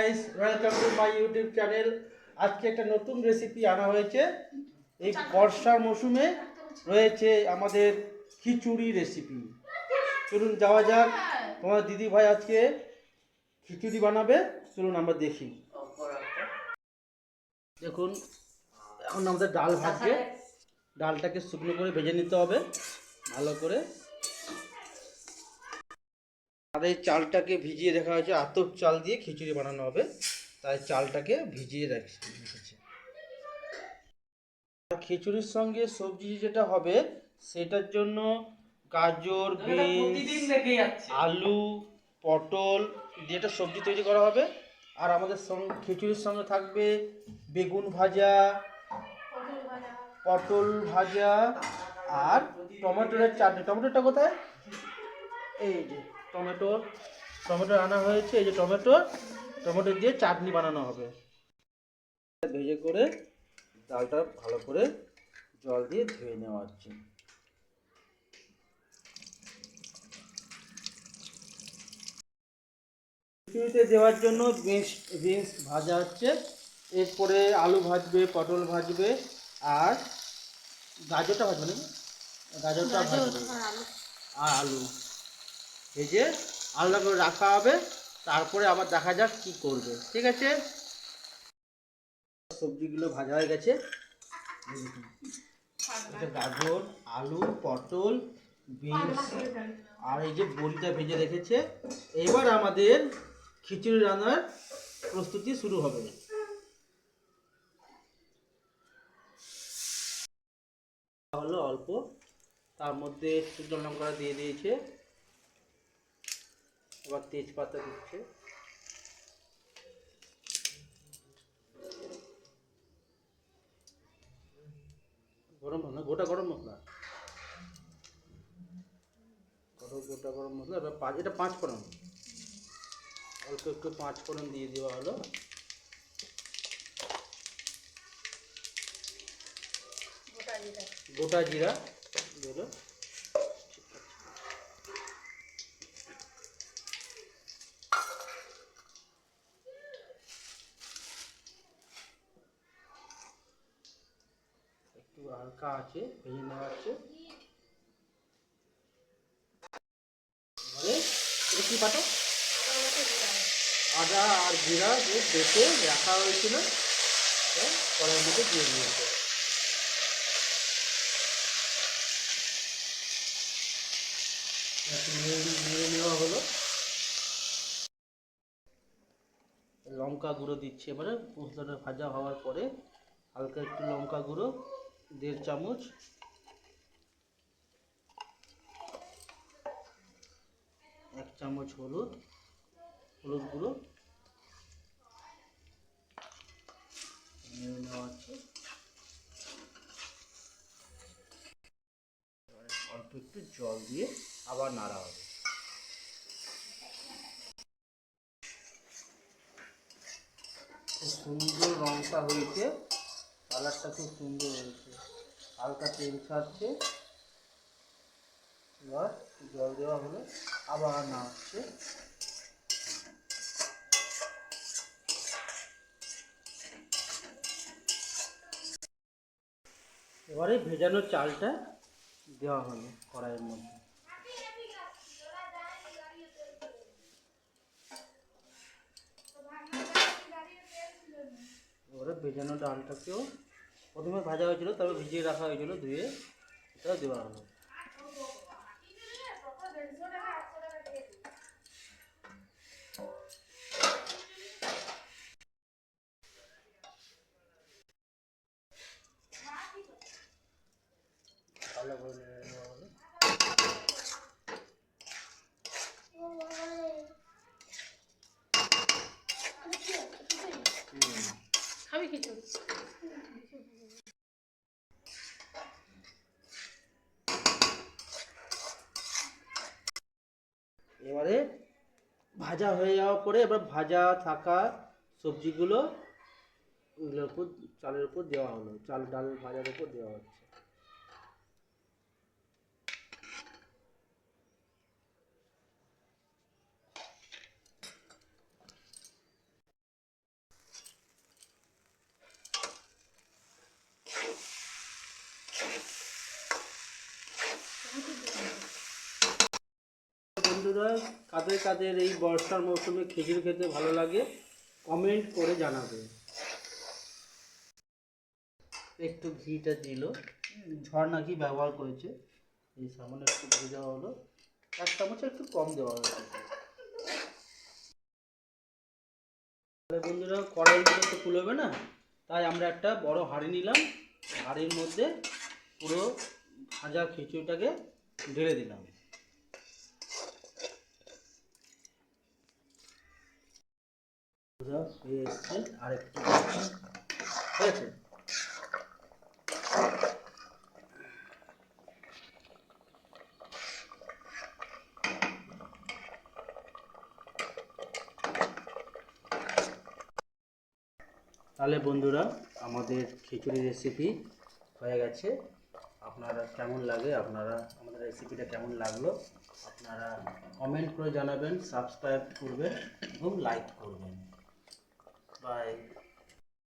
Guys welcome to my YouTube channel আজকে একটা নতুন রেসিপি আনা হয়েছে। এই বর্ষার মৌসুমে রয়েছে আমাদের খিচুড়ি রেসিপি চলুন যাওয়া যাক। তোমার দিদি ভাই আজকে খিচুড়ি বানাবে। চলুন আমরা দেখি। দেখুন, এখন আমাদের ডাল ভাজছে। ডালটাকে শুকনো করে ভেজে নিতে হবে। ভালো করে এই চালটাকে ভিজিয়ে রাখা হয়েছে আতপ চাল দিয়ে খিচুড়ি বানানো হবে। তাই চালটাকে ভিজিয়ে রাখছে। খিচুড়ির সঙ্গে সবজি যেটা হবে সেটার জন্য গাজর বিনস আলু পটল যেটা সবজি তৈরি করা হবে। আর আমাদের সঙ্গে খিচুড়ির সঙ্গে থাকবে বেগুন ভাজা পটল ভাজা আর টমেটোর চাটনি। টমেটোটা কোথায়? এই যে। টমেটো টমেটো আনা হয়েছে। এই যে টমেটো টমেটো দিয়ে চাটনি বানানো হবে। ভেজে করে ডালটা ভালো করে জল দিয়ে ধুয়ে নেওয়া হচ্ছে। খিচুড়িতে দেওয়ার জন্য বিনস বিনস ভাজা হচ্ছে। এরপরে আলু ভাজবে পটল ভাজবে আর গাজরটা ভাজবে নাকি গাজরটা ভাজবে। আর আলু। ভেজে আলাদা করে রাখা হবে, তারপরে আবার দেখা যাক কি করবে, ঠিক আছে? সবজিগুলো ভাজা হয়ে গেছে। গাজর, আলু, পটল, বিনস, আর এই যে বড়িটা ভেজে রেখেছে। এবার আমাদের খিচুড়ি রান্নার প্রস্তুতি শুরু হবে। হলো অল্প, তার মধ্যে শুকনো লঙ্কা দিয়ে দিয়েছে। এবার তেজপাতা দিচ্ছে গরম মশলা গোটা গরম মশলা গোটা গোটা গরম মশলা এবার পাঁচ এটা পাঁচ ফোড়ন অল্প একটু পাঁচ ফোড়ন দিয়ে দেওয়া হলো গোটা জিরা দিলো একটু হালকা আছে ভেজে নেওয়া আছে। কি আদা আর জিরা যে বেটে রাখা হয়েছিল। হ্যাঁ, কড়াইয়ের মধ্যে দিয়ে নেড়ে নেড়ে নেওয়া হলো। লঙ্কা গুঁড়ো দিচ্ছে। এবারে মশলাটা ভাজা হওয়ার পরে হালকা একটু লঙ্কা গুঁড়ো। দেড় চামচ। এক চামচ হলুদ হলুদ গুঁড়ো। অল্প একটু জল দিয়ে আবার নাড়া হবে। খুব সুন্দর রংটা হয়েছে। কালারটা খুব সুন্দর হয়েছে। হালকা তেল ছাড়ছে এবার জল দেওয়া হলো, আবার নাড়ছে। এবারে ভেজানো চালটা দেওয়া হলো কড়াইয়ের মধ্যে এবারে ভেজানো ডালটাকেও প্রথমে ভাজা হয়েছিল তারপর ভিজিয়ে রাখা হয়েছিল ধুয়ে এটা দেওয়া হলো ভালো করে নেড়ে নেওয়া হলো খাবি কিছু এবারে ভাজা হয়ে যাওয়ার পরে এবার ভাজা থাকা সবজিগুলো ওগুলোর উপর, চালের উপর দেওয়া হলো। চাল, ডাল ভাজার উপর দেওয়া হচ্ছে। কাদের কাদের এই বর্ষার মৌসুমে খিচুড়ি খেতে ভালো লাগে কমেন্ট করে জানাবে। একটু ঘিটা দিল। ঝর্ণা ঘি ব্যবহার করেছে। এই সামান্য একটু ঘি দেওয়া হলো। এক চামচ একটু কম দেওয়া তাহলে বন্ধুরা, কড়াইয়ের মধ্যে তো ফুলবে না? তাই আমরা একটা বড় হাঁড়ি নিলাম। হাঁড়ির মধ্যে পুরো ভাজা খিচুড়িটাকে ঢেলে দিলাম। তাহলে বন্ধুরা, আমাদের খিচুড়ি রেসিপি হয়ে গেছে। আপনারা কেমন লাগে, আপনারা, আমাদের রেসিপিটা কেমন লাগল, আপনারা কমেন্ট করে জানাবেন সাবস্ক্রাইব করবেন এবং লাইক করবেন। by